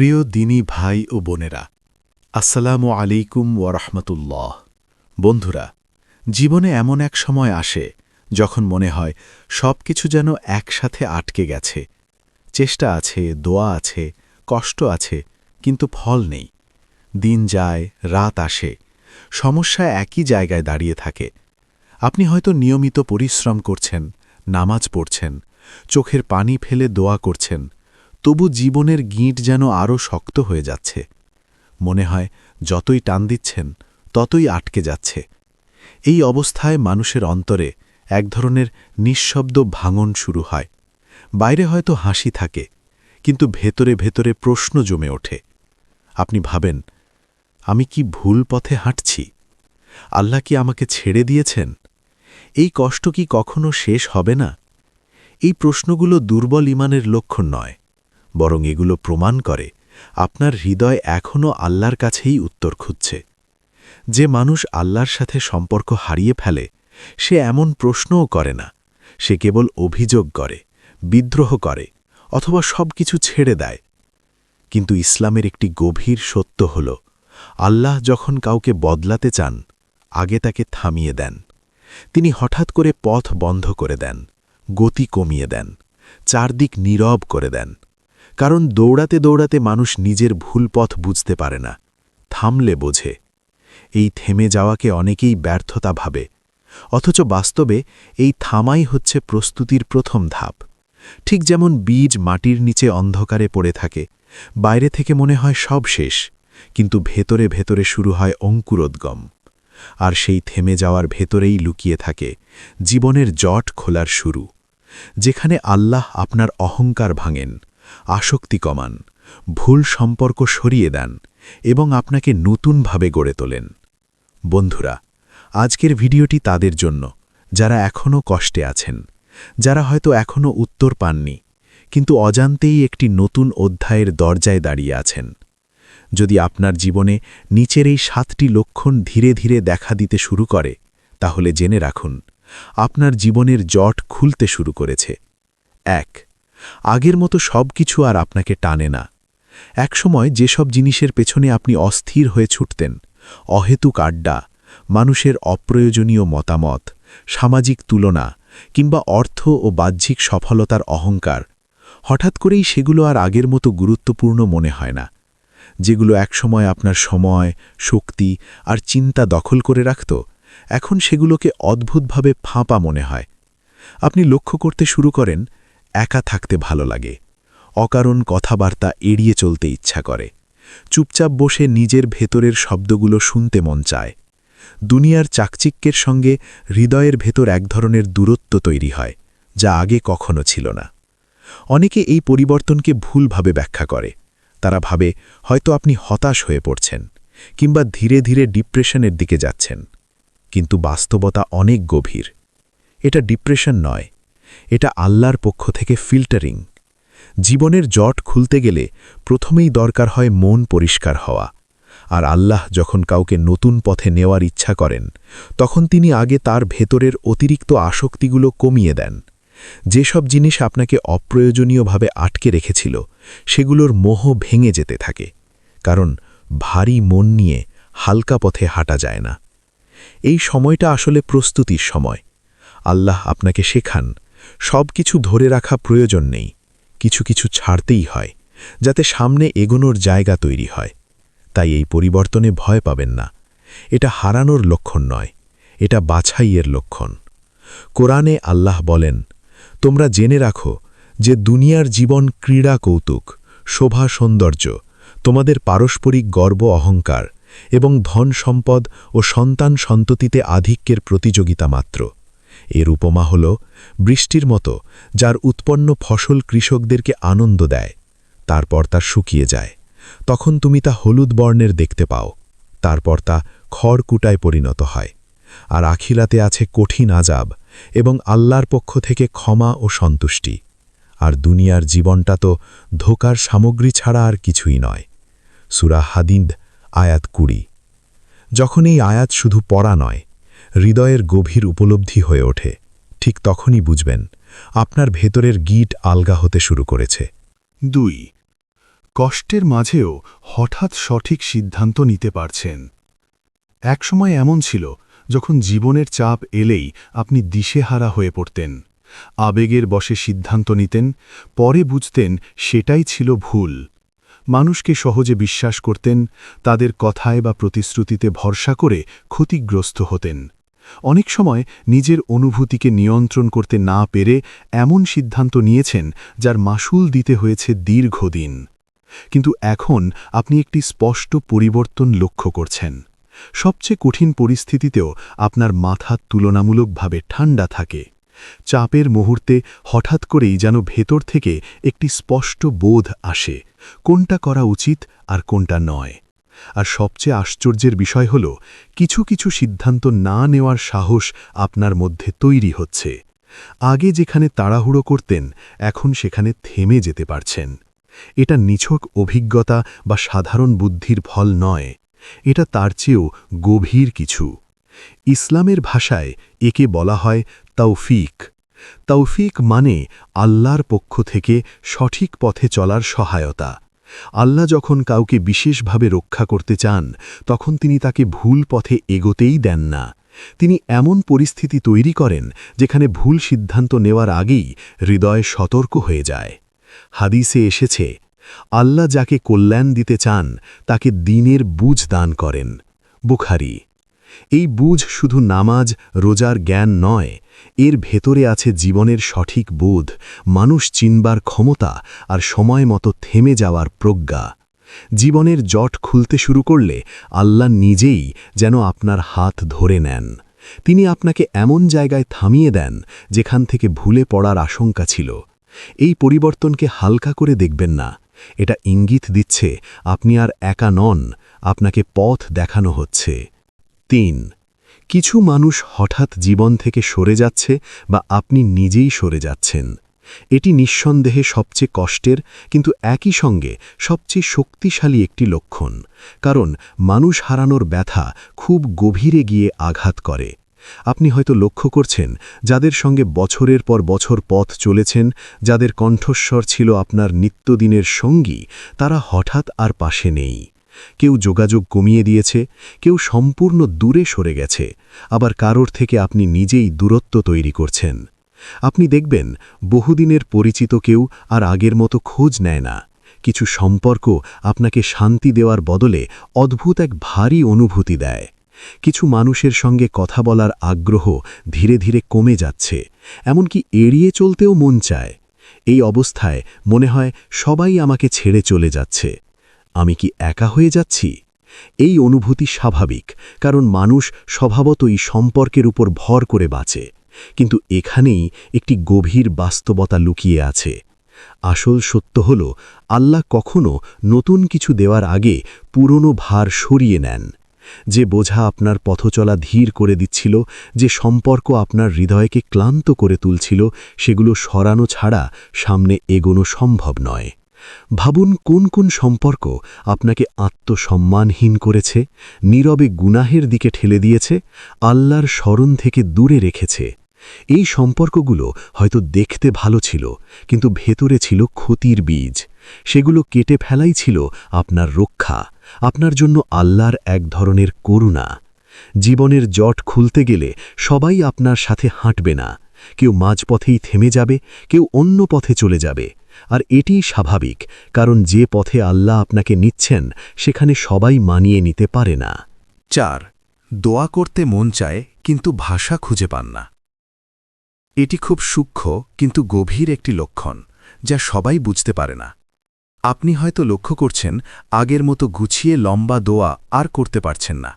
প্রিয় দিনী ভাই ও বোনেরা, আসসালামু আলাইকুম ওরহমতুল্লাহ বন্ধুরা, জীবনে এমন এক সময় আসে যখন মনে হয় সব কিছু যেন একসাথে আটকে গেছে। চেষ্টা আছে, দোয়া আছে, কষ্ট আছে, কিন্তু ফল নেই। দিন যায়, রাত আসে, সমস্যা একই জায়গায় দাঁড়িয়ে থাকে। আপনি হয়তো নিয়মিত পরিশ্রম করছেন, নামাজ পড়ছেন, চোখের পানি ফেলে দোয়া করছেন তবু জীবনের গিঁট যেন আরও শক্ত হয়ে যাচ্ছে। মনে হয়, যতই টান দিচ্ছেন, ততই আটকে যাচ্ছে। এই অবস্থায় মানুষের অন্তরে এক ধরনের নিঃশব্দ ভাঙন শুরু হয়। বাইরে হয়তো হাসি থাকে, কিন্তু ভেতরে ভেতরে প্রশ্ন জমে ওঠে। আপনি ভাবেন, আমি কি ভুল পথে হাঁটছি? আল্লাহ কি আমাকে ছেড়ে দিয়েছেন? এই কষ্ট কি কখনো শেষ হবে না? এই প্রশ্নগুলো দুর্বল ইমানের লক্ষণ নয়। বরং এগুলো প্রমাণ করে, আপনার হৃদয় এখনও আল্লাহর কাছেই উত্তর খুঁজছে। যে মানুষ আল্লাহর সাথে সম্পর্ক হারিয়ে ফেলে, সে এমন প্রশ্নও করে না। সে কেবল অভিযোগ করে, বিদ্রোহ করে, অথবা সব কিছু ছেড়ে দেয়। কিন্তু ইসলামের একটি গভীর সত্য হল, আল্লাহ যখন কাউকে বদলাতে চান, আগে তাকে থামিয়ে দেন। তিনি হঠাৎ করে পথ বন্ধ করে দেন, গতি কমিয়ে দেন, চারদিক নীরব করে দেন। কারণ দৌড়াতে দৌড়াতে মানুষ নিজের ভুল পথ বুঝতে পারে না। থামলে বোঝে। এই থেমে যাওয়াকে অনেকেই ব্যর্থতা ভাবে। অথচ বাস্তবে এই থামাই হচ্ছে প্রস্তুতির প্রথম ধাপ। ঠিক যেমন বীজ মাটির নিচে অন্ধকারে পড়ে থাকে, বাইরে থেকে মনে হয় সব শেষ, কিন্তু ভেতরে ভেতরে শুরু হয় অঙ্কুরোদ্গম। আর সেই থেমে যাওয়ার ভেতরেই লুকিয়ে থাকে জীবনের জট খোলার শুরু, যেখানে আল্লাহ আপনার অহংকার ভাঙেন। আসক্তি কমান, ভুল সম্পর্ক সরিয়ে দেন এবং আপনাকে নতুনভাবে গড়ে তোলেন। বন্ধুরা, আজকের ভিডিওটি তাদের জন্য, যারা এখনও কষ্টে আছেন, যারা হয়তো এখনও উত্তর পাননি, কিন্তু অজান্তেই একটি নতুন অধ্যায়ের দরজায় দাঁড়িয়ে আছেন। যদি আপনার জীবনে নিচের এই সাতটি লক্ষণ ধীরে ধীরে দেখা দিতে শুরু করে, তাহলে জেনে রাখুন, আপনার জীবনের জট খুলতে শুরু করেছে। এক আগের মতো সব কিছু আর আপনাকে টানে না। একসময় যেসব জিনিসের পেছনে আপনি অস্থির হয়ে ছুটতেন, অহেতুক আড্ডা, মানুষের অপ্রয়োজনীয় মতামত, সামাজিক তুলনা কিংবা অর্থ ও বাহ্যিক সফলতার অহংকার, হঠাৎ করেই সেগুলো আর আগের মতো গুরুত্বপূর্ণ মনে হয় না, যেগুলো একসময় আপনার সময়, শক্তি আর চিন্তা দখল করে রাখত, এখন সেগুলোকে অদ্ভুতভাবে ফাঁপা মনে হয়। আপনি লক্ষ্য করতে শুরু করেন একা থাকতে ভালো লাগে। অকারণ কথাবার্তা এড়িয়ে চলতে ইচ্ছা করে। চুপচাপ বসে নিজের ভেতরের শব্দগুলো শুনতে মন চায়। দুনিয়ার চাকচিক্যের সঙ্গে হৃদয়ের ভেতর এক ধরনের দূরত্ব তৈরি হয়, যা আগে কখনো ছিল না। অনেকে এই পরিবর্তনকে ভুলভাবে ব্যাখ্যা করে। তারা ভাবে, হয়তো আপনি হতাশ হয়ে পড়ছেন, কিংবা ধীরে ধীরে ডিপ্রেশনের দিকে যাচ্ছেন। কিন্তু বাস্তবতা অনেক গভীর। এটা ডিপ্রেশন নয় এটা আল্লাহর পক্ষ থেকে ফিল্টারিং। জীবনের জট খুলতে গেলে প্রথমেই দরকার হয় মন পরিষ্কার হওয়া। আর আল্লাহ যখন কাউকে নতুন পথে নেওয়ার ইচ্ছা করেন, তখন তিনি আগে তার ভেতরের অতিরিক্ত আসক্তিগুলো কমিয়ে দেন। যেসব জিনিস আপনাকে অপ্রয়োজনীয়ভাবে আটকে রেখেছিল, সেগুলোর মোহ ভেঙে যেতে থাকে। কারণ ভারী মন নিয়ে হালকা পথে হাঁটা যায় না। এই সময়টা আসলে প্রস্তুতির সময়। আল্লাহ আপনাকে শেখান সব কিছু ধরে রাখা প্রয়োজন নেই। কিছু কিছু ছাড়তেই হয়, যাতে সামনে এগোনোর জায়গা তৈরি হয়। তাই এই পরিবর্তনে ভয় পাবেন না। এটা হারানোর লক্ষণ নয়, এটা বাছাইয়ের লক্ষণ। কোরআনে আল্লাহ বলেন, তোমরা জেনে রাখো যে দুনিয়ার জীবন ক্রীড়া কৌতুক, শোভা সৌন্দর্য, তোমাদের পারস্পরিক গর্ব অহংকার এবং ধন সম্পদ ও সন্তান সন্ততিতে আধিক্যের প্রতিযোগিতা মাত্র। এর উপমা হল বৃষ্টির মতো, যার উৎপন্ন ফসল কৃষকদেরকে আনন্দ দেয়। তারপর তা শুকিয়ে যায়। তখন তুমি তা হলুদ বর্ণের দেখতে পাও। তারপর তা খড়কুটায় পরিণত হয়। আর আখিলাতে আছে কঠিন আজাব এবং আল্লাহর পক্ষ থেকে ক্ষমা ও সন্তুষ্টি। আর দুনিয়ার জীবনটা তো ধোকার সামগ্রী ছাড়া আর কিছুই নয়। সুরা হাদিন্দ আয়াত কুড়ি। যখন এই আয়াত শুধু পড়া নয় হৃদয়ের গভীর উপলব্ধি হয়ে ওঠে। ঠিক তখনই বুঝবেন, আপনার ভেতরের গিট আলগা হতে শুরু করেছে। দুই, কষ্টের মাঝেও হঠাৎ সঠিক সিদ্ধান্ত নিতে পারছেন। একসময় এমন ছিল, যখন জীবনের চাপ এলেই আপনি দিশেহারা হয়ে পড়তেন। আবেগের বসে সিদ্ধান্ত নিতেন, পরে বুঝতেন সেটাই ছিল ভুল। মানুষকে সহজে বিশ্বাস করতেন, তাদের কথায় বা প্রতিশ্রুতিতে ভরসা করে ক্ষতিগ্রস্ত হতেন। অনেক সময় নিজের অনুভূতিকে নিয়ন্ত্রণ করতে না পেরে এমন সিদ্ধান্ত নিয়েছেন যার মাসুল দিতে হয়েছে দীর্ঘদিন। কিন্তু এখন আপনি একটি স্পষ্ট পরিবর্তন লক্ষ্য করছেন। সবচেয়ে কঠিন পরিস্থিতিতেও আপনার মাথা তুলনামূলকভাবে ঠান্ডা থাকে। চাপের মুহূর্তে হঠাৎ করেই যেন ভেতর থেকে একটি স্পষ্ট বোধ আসে, কোনটা করা উচিত আর কোনটা নয়। আর সবচেয়ে আশ্চর্যের বিষয় হল, কিছু কিছু সিদ্ধান্ত না নেওয়ার সাহস আপনার মধ্যে তৈরি হচ্ছে। আগে যেখানে তাড়াহুড়ো করতেন, এখন সেখানে থেমে যেতে পারছেন। এটা নিছক অভিজ্ঞতা বা সাধারণ বুদ্ধির ফল নয়, এটা তার চেয়েও গভীর কিছু। ইসলামের ভাষায় একে বলা হয় তৌফিক তৌফিক মানে আল্লাহর পক্ষ থেকে সঠিক পথে চলার সহায়তা। আল্লাহ যখন কাউকে বিশেষভাবে রক্ষা করতে চান, তখন তিনি তাকে ভুল পথে এগোতেই দেন না। তিনি এমন পরিস্থিতি তৈরি করেন, যেখানে ভুল সিদ্ধান্ত নেওয়ার আগেই হৃদয় সতর্ক হয়ে যায়। হাদিসে এসেছে, আল্লাহ যাকে কল্যাণ দিতে চান, তাকে দিনের বুঝ দান করেন। বুখারি এই বুঝ শুধু নামাজ, রোজার জ্ঞান নয়, এর ভেতরে আছে জীবনের সঠিক বোধ, মানুষ চিনবার ক্ষমতা আর সময় মতো থেমে যাওয়ার প্রজ্ঞা। জীবনের জট খুলতে শুরু করলে আল্লাহ নিজেই যেন আপনার হাত ধরে নেন। তিনি আপনাকে এমন জায়গায় থামিয়ে দেন যেখান থেকে ভুলে পড়ার আশঙ্কা ছিল। এই পরিবর্তনকে হালকা করে দেখবেন না। এটা ইঙ্গিত দিচ্ছে, আপনি আর একা নন, আপনাকে পথ দেখানো হচ্ছে। তিন, কিছু মানুষ হঠাৎ জীবন থেকে সরে যাচ্ছে বা আপনি নিজেই সরে যাচ্ছেন। এটি নিঃসন্দেহে সবচেয়ে কষ্টের, কিন্তু একই সঙ্গে সবচেয়ে শক্তিশালী একটি লক্ষণ, কারণ মানুষ হারানোর ব্যথা খুব গভীরে গিয়ে আঘাত করে। আপনি হয়তো লক্ষ্য করছেন, যাদের সঙ্গে বছরের পর বছর পথ চলেছেন, যাদের কণ্ঠস্বর ছিল আপনার নিত্যদিনের সঙ্গী, তারা হঠাৎ আর পাশে নেই। কেউ যোগাযোগ কমিয়ে দিয়েছে, কেউ সম্পূর্ণ দূরে সরে গেছে, আবার কারোর থেকে আপনি নিজেই দূরত্ব তৈরি করছেন। আপনি দেখবেন, বহুদিনের পরিচিত কেউ আর আগের মতো খোঁজ নেয় না। কিছু সম্পর্ক আপনাকে শান্তি দেওয়ার বদলে অদ্ভুত এক ভারী অনুভূতি দেয়। কিছু মানুষের সঙ্গে কথা বলার আগ্রহ ধীরে ধীরে কমে যাচ্ছে, এমনকি এড়িয়ে চলতেও মন চায়। এই অবস্থায় মনে হয় সবাই আমাকে ছেড়ে চলে যাচ্ছে। আমি কি একা হয়ে যাচ্ছি? এই অনুভূতি স্বাভাবিক, কারণ মানুষ স্বভাবতই সম্পর্কের উপর ভর করে বাঁচে। কিন্তু এখানেই একটি গভীর বাস্তবতা লুকিয়ে আছে। আসল সত্য হল, আল্লাহ কখনো নতুন কিছু দেওয়ার আগে পুরনো ভার সরিয়ে নেন। যে বোঝা আপনার পথচলা ধীর করে দিচ্ছিল, যে সম্পর্ক আপনার হৃদয়কে ক্লান্ত করে তুলছিল, সেগুলো সরানো ছাড়া সামনে এগোনো সম্ভব নয়। ভাবুন কোন কোন সম্পর্ক আপনাকে আত্মসম্মানহীন করেছে, নীরবে গুনাহের দিকে ঠেলে দিয়েছে, আল্লাহর স্মরণ থেকে দূরে রেখেছে। এই সম্পর্কগুলো হয়তো দেখতে ভালো ছিল, কিন্তু ভেতরে ছিল ক্ষতির বীজ। সেগুলো কেটে ফেলাই ছিল আপনার রক্ষা, আপনার জন্য আল্লাহর এক ধরনের করুণা। জীবনের জট খুলতে গেলে সবাই আপনার সাথে হাঁটবে না, কেউ মাঝপথেই থেমে যাবে, কেউ অন্য পথে চলে যাবে। আর এটিই স্বাভাবিক, কারণ যে পথে আল্লাহ আপনাকে নিচ্ছেন, সেখানে সবাই মানিয়ে নিতে পারে না। চার, দোয়া করতে মন চায়, কিন্তু ভাষা খুঁজে পান না। এটি খুব সূক্ষ্ম, কিন্তু গভীর একটি লক্ষণ, যা সবাই বুঝতে পারে না। আপনি হয়তো লক্ষ্য করছেন, আগের মতো গুছিয়ে লম্বা দোয়া আর করতে পারছেন না।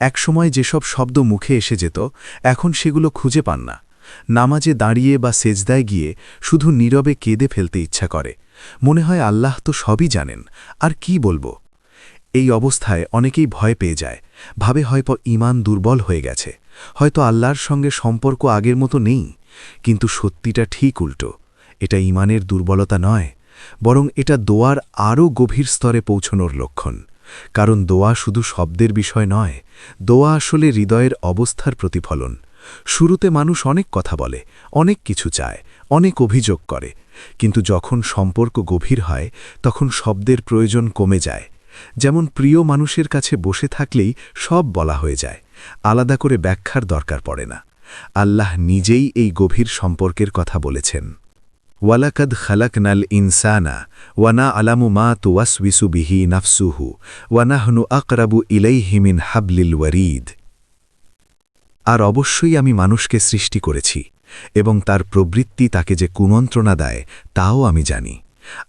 একসময় যেসব শব্দ মুখে এসে যেত, এখন সেগুলো খুঁজে পান না। নামাজে দাঁড়িয়ে বা সেজদায় গিয়ে শুধু নীরবে কেঁদে ফেলতে ইচ্ছা করে। মনে হয় আল্লাহ তো সবই জানেন, আর কি বলব? এই অবস্থায় অনেকেই ভয় পেয়ে যায়, ভাবে হয়তো ইমান দুর্বল হয়ে গেছে, হয়তো আল্লাহর সঙ্গে সম্পর্ক আগের মতো নেই, কিন্তু সত্যিটা ঠিক উল্টো, এটা ইমানের দুর্বলতা নয়, বরং এটা দোয়ার আরও গভীর স্তরে পৌঁছনোর লক্ষণ, কারণ দোয়া শুধু শব্দের বিষয় নয়, দোয়া আসলে হৃদয়ের অবস্থার প্রতিফলন। শুরুতে মানুষ অনেক কথা বলে, অনেক কিছু চায়, অনেক অভিযোগ করে, কিন্তু যখন সম্পর্ক গভীর হয়, তখন শব্দের প্রয়োজন কমে যায়। যেমন প্রিয় মানুষের কাছে বসে থাকলেই সব বলা হয়ে যায়, আলাদা করে ব্যাখ্যার দরকার পড়ে না। আল্লাহ নিজেই এই গভীর সম্পর্কের কথা বলেছেন। ওয়ালাকদ ওয়ালাকাদ খালাকনাল ইনসানা ওয়ানা আলামু মা তুয়াসবিসু বিহি নাফসুহু ওয়ানাহনু আকরাবু ইলাইহিমিন হাবলিল ওয়ারিদ। আর অবশ্যই আমি মানুষকে সৃষ্টি করেছি, এবং তার প্রবৃত্তি তাকে যে কুমন্ত্রণা দেয়, তাও আমি জানি।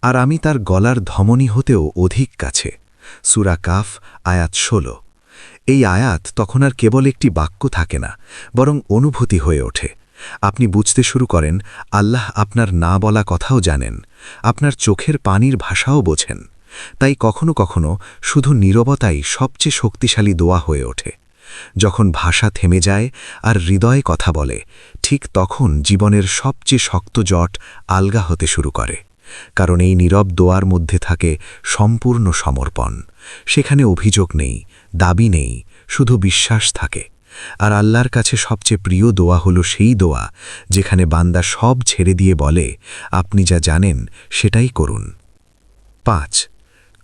আর আমি তার গলার ধমনী হতেও অধিক কাছে। সুরা কাফ, আয়াত ষোলো। এই আয়াত তখন আর কেবল একটি বাক্য থাকে না, বরং অনুভূতি হয়ে ওঠে। আপনি বুঝতে শুরু করেন, আল্লাহ আপনার না বলা কথাও জানেন, আপনার চোখের পানির ভাষাও বোঝেন। তাই কখনো কখনো শুধু নীরবতাই সবচেয়ে শক্তিশালী দোয়া হয়ে ওঠে। যখন ভাষা থেমে যায় আর হৃদয়ে কথা বলে, ঠিক তখন জীবনের সবচেয়ে শক্ত জট আলগা হতে শুরু করে। কারণ এই নীরব দোয়ার মধ্যে থাকে সম্পূর্ণ সমর্পণ। সেখানে অভিযোগ নেই, দাবি নেই, শুধু বিশ্বাস থাকে। আর আল্লাহর কাছে সবচেয়ে প্রিয় দোয়া হলো সেই দোয়া, যেখানে বান্দা সব ছেড়ে দিয়ে বলে, আপনি যা জানেন, সেটাই করুন। পাঁচ,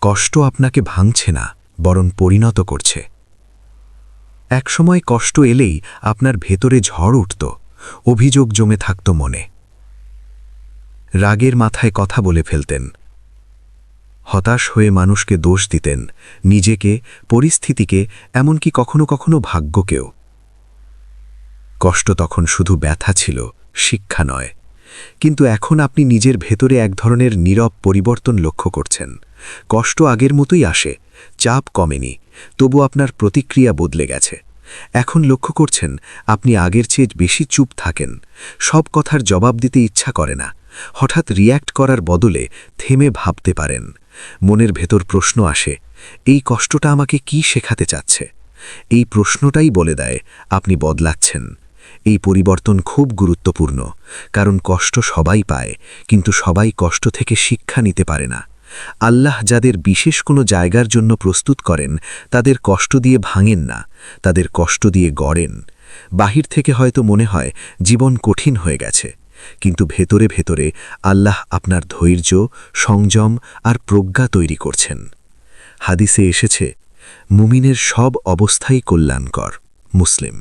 কষ্ট আপনাকে ভাঙছে না, বরং পরিণত করছে। একসময় কষ্ট এলেই আপনার ভেতরে ঝড় উঠত, অভিযোগ জমে থাকত মনে। রাগের মাথায় কথা বলে ফেলতেন। হতাশ হয়ে মানুষকে দোষ দিতেন, নিজেকে, পরিস্থিতিকে, এমনকি কখনো কখনো ভাগ্যকেও। কষ্ট তখন শুধু ব্যথা ছিল, শিক্ষা নয়। কিন্তু এখন আপনি নিজের ভেতরে এক ধরনের নীরব পরিবর্তন লক্ষ্য করছেন। কষ্ট আগের মতোই আসে চাপ কমেনি, তবু আপনার প্রতিক্রিয়া বদলে গেছে। এখন লক্ষ্য করছেন, আপনি আগের চেয়ে বেশি চুপ থাকেন। সব কথার জবাব দিতে ইচ্ছা করে না। হঠাৎ রিয়্যাক্ট করার বদলে থেমে ভাবতে পারেন। মনের ভেতর প্রশ্ন আসে, এই কষ্টটা আমাকে কি শেখাতে চাচ্ছে? এই প্রশ্নটাই বলে দেয়, আপনি বদলাচ্ছেন। এই পরিবর্তন খুব গুরুত্বপূর্ণ, কারণ কষ্ট সবাই পায়, কিন্তু সবাই কষ্ট থেকে শিক্ষা নিতে পারে না। আল্লাহ যাদের বিশেষ কোনো জায়গার জন্য প্রস্তুত করেন, তাদের কষ্ট দিয়ে ভাঙেন না, তাদের কষ্ট দিয়ে গড়েন। বাহির থেকে হয়তো মনে হয় জীবন কঠিন হয়ে গেছে, কিন্তু ভেতরে ভেতরে আল্লাহ আপনার ধৈর্য, সংযম আর প্রজ্ঞা তৈরি করছেন। হাদিসে এসেছে, মুমিনের সব অবস্থাই কল্যাণকর, মুসলিম।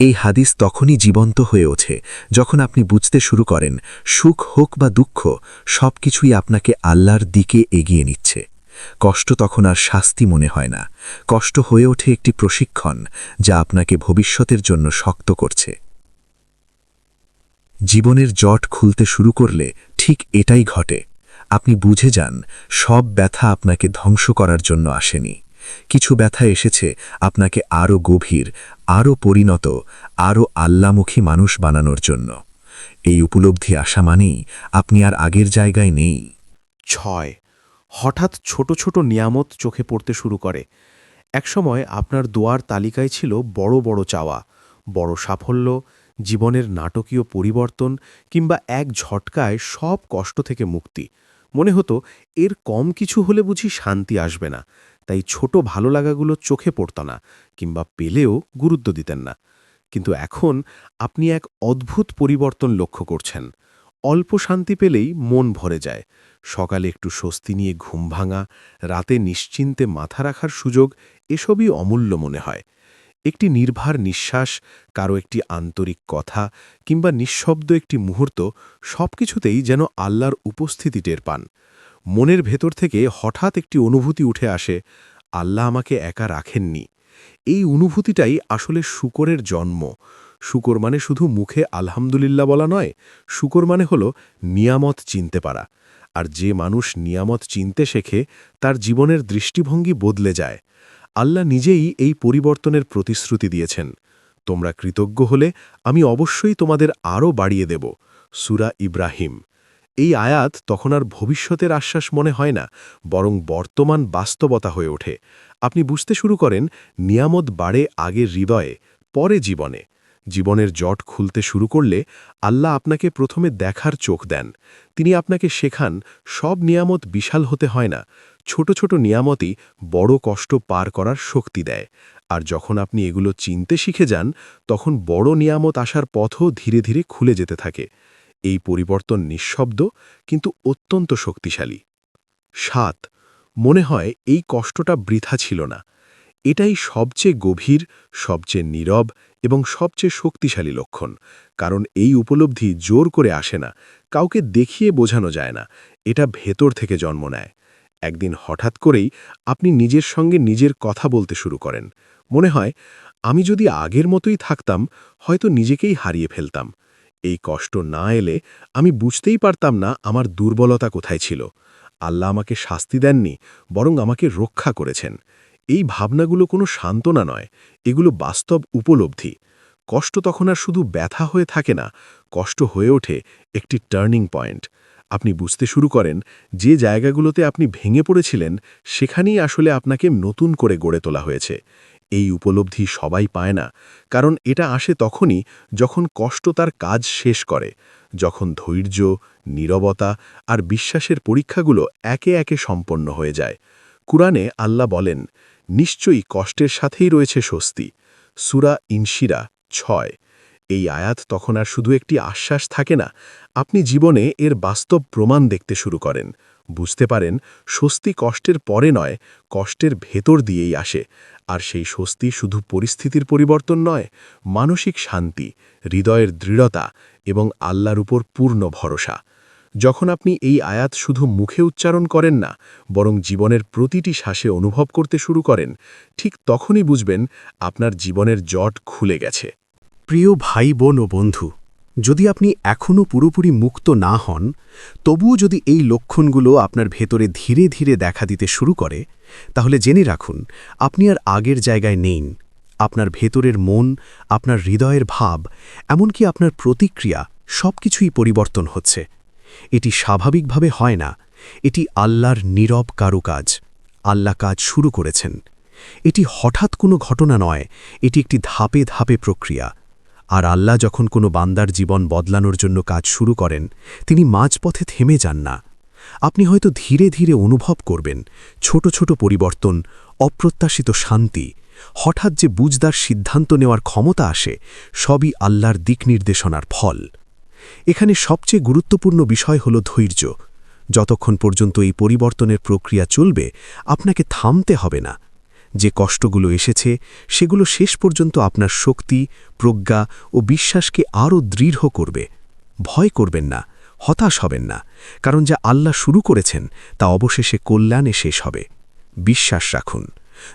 এই হাদিস তখনই জীবন্ত হয়ে ওঠে, যখন আপনি বুঝতে শুরু করেন, সুখ হোক বা দুঃখ সব কিছুই আপনাকে আল্লাহর দিকে এগিয়ে নিচ্ছে। কষ্ট তখন আর শাস্তি মনে হয় না। কষ্ট হয়ে ওঠে একটি প্রশিক্ষণ, যা আপনাকে ভবিষ্যতের জন্য শক্ত করছে। জীবনের জট খুলতে শুরু করলে ঠিক এটাই ঘটে। আপনি বুঝে যান, সব ব্যথা আপনাকে ধ্বংস করার জন্য আসেনি। কিছু ব্যথা এসেছে, আপনাকে আরও গভীর আরও পরিণত আরও আল্লামুখী মানুষ বানানোর জন্য। এই উপলব্ধি আসা মানেই আপনি আর আগের জায়গায় নেই। ছয়, হঠাৎ ছোট ছোট নিয়ামত চোখে পড়তে শুরু করে। একসময় আপনার দোয়ার তালিকায় ছিল বড় বড় চাওয়া, বড় সাফল্য, জীবনের নাটকীয় পরিবর্তন কিংবা এক ঝটকায় সব কষ্ট থেকে মুক্তি। মনে হতো, এর কম কিছু হলে বুঝি শান্তি আসবে না। তাই ছোট ভালো লাগাগুলো চোখে পড়ত না কিংবা পেলেও গুরুত্ব দিতেন না। কিন্তু এখন আপনি এক অদ্ভুত পরিবর্তন লক্ষ্য করছেন। অল্প শান্তি পেলেই মন ভরে যায়। সকালে একটু স্বস্তি নিয়ে ঘুম ভাঙা, রাতে নিশ্চিন্তে মাথা রাখার সুযোগ এসবই অমূল্য মনে হয়। একটি নির্ভার নিঃশ্বাস, কারও একটি আন্তরিক কথা কিংবা নিঃশব্দ একটি মুহূর্ত সবকিছুতেই যেন আল্লাহর উপস্থিতি টের পান। মনের ভেতর থেকে হঠাৎ একটি অনুভূতি উঠে আসে, আল্লাহ আমাকে একা রাখেননি। এই অনুভূতিটাই আসলে শুকরের জন্ম। শুকর মানে শুধু মুখে আলহামদুলিল্লাহ বলা নয়, শুকর মানে হল নিয়ামত চিনতে পারা। আর যে মানুষ নিয়ামত চিনতে শেখে, তার জীবনের দৃষ্টিভঙ্গি বদলে যায়। আল্লাহ নিজেই এই পরিবর্তনের প্রতিশ্রুতি দিয়েছেন। তোমরা কৃতজ্ঞ হলে আমি অবশ্যই তোমাদের আরও বাড়িয়ে দেব। সুরা ইব্রাহিম। এই আয়াত তখন আর ভবিষ্যতের আশ্বাস মনে হয় না, বরং বর্তমান বাস্তবতা হয়ে ওঠে। আপনি বুঝতে শুরু করেন, নিয়ামত বাড়ে আগে হৃদয়ে, পরে জীবনে। জীবনের জট খুলতে শুরু করলে আল্লাহ আপনাকে প্রথমে দেখার চোখ দেন। তিনি আপনাকে শেখান, সব নিয়ামত বিশাল হতে হয় না, ছোট ছোট নিয়ামতই বড় কষ্ট পার করার শক্তি দেয়। আর যখন আপনি এগুলো চিনতে শিখে যান, তখন বড় নিয়ামত আসার পথও ধীরে ধীরে খুলে যেতে থাকে। এই পরিবর্তন নিঃশব্দ কিন্তু অত্যন্ত শক্তিশালী। সাত, মনে হয় এই কষ্টটা বৃথা ছিল না। এটাই সবচেয়ে গভীর, সবচেয়ে নীরব এবং সবচেয়ে শক্তিশালী লক্ষণ। কারণ এই উপলব্ধি জোর করে আসে না, কাউকে দেখিয়ে বোঝানো যায় না, এটা ভেতর থেকে জন্ম নেয়। একদিন হঠাৎ করেই আপনি নিজের সঙ্গে নিজের কথা বলতে শুরু করেন। মনে হয়, আমি যদি আগের মতোই থাকতাম, হয়তো নিজেকেই হারিয়ে ফেলতাম। এই কষ্ট না এলে আমি বুঝতেই পারতাম না আমার দুর্বলতা কোথায় ছিল। আল্লাহ আমাকে শাস্তি দেননি, বরং আমাকে রক্ষা করেছেন। এই ভাবনাগুলো কোনো সান্ত্বনা নয়, এগুলো বাস্তব উপলব্ধি। কষ্ট তখন আর শুধু ব্যথা হয়ে থাকে না, কষ্ট হয়ে ওঠে একটি টার্নিং পয়েন্ট। আপনি বুঝতে শুরু করেন, যে জায়গাগুলোতে আপনি ভেঙে পড়েছিলেন, সেখানেই আসলে আপনাকে নতুন করে গড়ে তোলা হয়েছে। এই উপলব্ধি সবাই পায় না, কারণ এটা আসে তখনই যখন কষ্ট তার কাজ শেষ করে, যখন ধৈর্য, নীরবতা আর বিশ্বাসের পরীক্ষাগুলো একে একে সম্পন্ন হয়ে যায়। কুরআনে আল্লাহ বলেন, নিশ্চয়ই কষ্টের সাথেই রয়েছে স্বস্তি। সুরা ইনশিরা ছয়, এই আয়াত তখন আর শুধু একটি আশ্বাস থাকে না, আপনি জীবনে এর বাস্তব প্রমাণ দেখতে শুরু করেন। বুঝতে পারেন, স্বস্তি কষ্টের পরে নয়, কষ্টের ভেতর দিয়েই আসে। আর সেই স্বস্তি শুধু পরিস্থিতির পরিবর্তন নয়, মানসিক শান্তি, হৃদয়ের দৃঢ়তা এবং আল্লাহর উপর পূর্ণ ভরসা। যখন আপনি এই আয়াত শুধু মুখে উচ্চারণ করেন না, বরং জীবনের প্রতিটি শ্বাসে অনুভব করতে শুরু করেন, ঠিক তখনই বুঝবেন আপনার জীবনের জট খুলে গেছে। প্রিয় ভাই, বোন ও বন্ধু যদি আপনি এখনও পুরোপুরি মুক্ত না হন, তবুও যদি এই লক্ষণগুলো আপনার ভেতরে ধীরে ধীরে দেখা দিতে শুরু করে, তাহলে জেনে রাখুন, আপনি আর আগের জায়গায় নেই। আপনার ভেতরের মন, আপনার হৃদয়ের ভাব, এমনকি আপনার প্রতিক্রিয়া সব কিছুই পরিবর্তন হচ্ছে। এটি স্বাভাবিকভাবে হয় না। এটি আল্লাহর নীরব কারুকাজ। আল্লাহ কাজ শুরু করেছেন। এটি হঠাৎ কোনো ঘটনা নয়। এটি একটি ধাপে ধাপে প্রক্রিয়া। আর আল্লাহ যখন কোনো বান্দার জীবন বদলানোর জন্য কাজ শুরু করেন, তিনি মাঝপথে থেমে যান না। আপনি হয়তো ধীরে ধীরে অনুভব করবেন ছোট ছোট পরিবর্তন, অপ্রত্যাশিত শান্তি, হঠাৎ যে বুঝদার সিদ্ধান্ত নেওয়ার ক্ষমতা আসে, সবই আল্লাহর দিক নির্দেশনার ফল। এখানে সবচেয়ে গুরুত্বপূর্ণ বিষয় হল ধৈর্য। যতক্ষণ পর্যন্ত এই পরিবর্তনের প্রক্রিয়া চলবে, আপনাকে থামতে হবে না। যে কষ্টগুলো এসেছে, সেগুলো শেষ পর্যন্ত আপনার শক্তি, প্রজ্ঞা ও বিশ্বাসকে আরও দৃঢ় করবে। ভয় করবেন না, হতাশ হবেন না, কারণ যা আল্লাহ শুরু করেছেন, তা অবশেষে কল্যাণে শেষ হবে। বিশ্বাস রাখুন,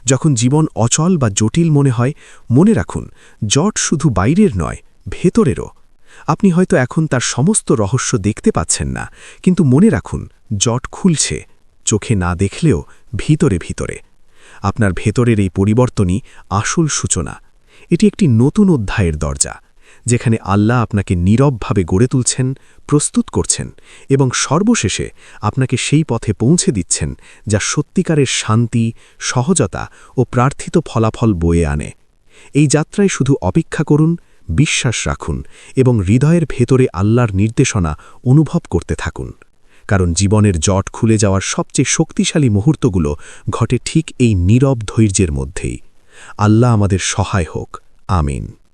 যখন জীবন অচল বা জটিল মনে হয়, মনে রাখুন, জট শুধু বাইরের নয়, ভেতরেরও। আপনি হয়তো এখন তার সমস্ত রহস্য দেখতে পাচ্ছেন না, কিন্তু মনে রাখুন, জট খুলছে, চোখে না দেখলেও ভিতরে ভিতরে। আপনার ভেতরের এই পরিবর্তনই আসল সূচনা। এটি একটি নতুন অধ্যায়ের দরজা, যেখানে আল্লাহ আপনাকে নীরবভাবে গড়ে তুলছেন, প্রস্তুত করছেন এবং সর্বশেষে আপনাকে সেই পথে পৌঁছে দিচ্ছেন যা সত্যিকারের শান্তি, সহজতা ও প্রার্থিত ফলাফল বয়ে আনে। এই যাত্রায় শুধু অপেক্ষা করুন, বিশ্বাস রাখুন এবং হৃদয়ের ভেতরে আল্লাহর নির্দেশনা অনুভব করতে থাকুন। কারণ জীবনের জট খুলে যাওয়ার সবচেয়ে শক্তিশালী মুহূর্তগুলো ঘটে ঠিক এই নীরব ধৈর্যের মধ্যেই। আল্লাহ আমাদের সহায় হোক। আমিন।